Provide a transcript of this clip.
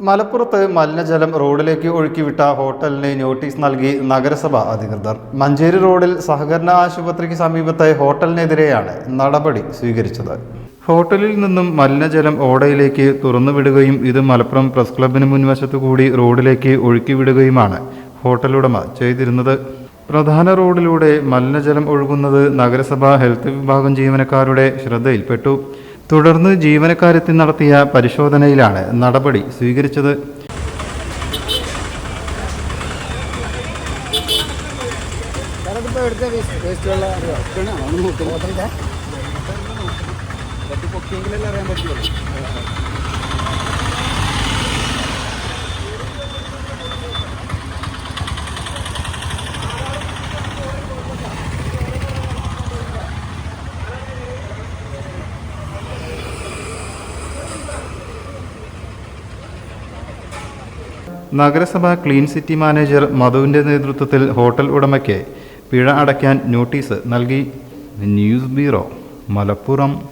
മലപ്പുറത്ത് മലിനജലം റോഡിലേക്ക് ഒഴുക്കിവിട്ട ഹോട്ടലിന് നോട്ടീസ് നൽകി നഗരസഭ അധികൃതർ. മഞ്ചേരി റോഡിൽ സഹകരണ ആശുപത്രിക്ക് സമീപത്തെ ഹോട്ടലിനെതിരെയാണ് നടപടി സ്വീകരിച്ചത്. ഹോട്ടലിൽ നിന്നും മലിനജലം ഓടയിലേക്ക് തുറന്നുവിടുകയും ഇത് മലപ്പുറം പ്രസ് ക്ലബിന് മുൻവശത്തു കൂടി റോഡിലേക്ക് ഒഴുക്കിവിടുകയുമാണ് ഹോട്ടലുടമ ചെയ്തിരുന്നത്. പ്രധാന റോഡിലൂടെ മലിനജലം ഒഴുകുന്നത് നഗരസഭ ഹെൽത്ത് വിഭാഗം ജീവനക്കാരുടെ ശ്രദ്ധയിൽപ്പെട്ടു. തുടർന്ന് ജീവനക്കാരെത്തി നടത്തിയ പരിശോധനയിലാണ് നടപടി സ്വീകരിച്ചത്. അറിയാം നഗരസഭ ക്ലീൻ സിറ്റി മാനേജർ മധുവിന്റെ നേതൃത്വത്തിൽ ഹോട്ടൽ ഉടമയ്ക്ക് പിഴ അടയ്ക്കാൻ നോട്ടീസ് നൽകി. News bureau Malappuram.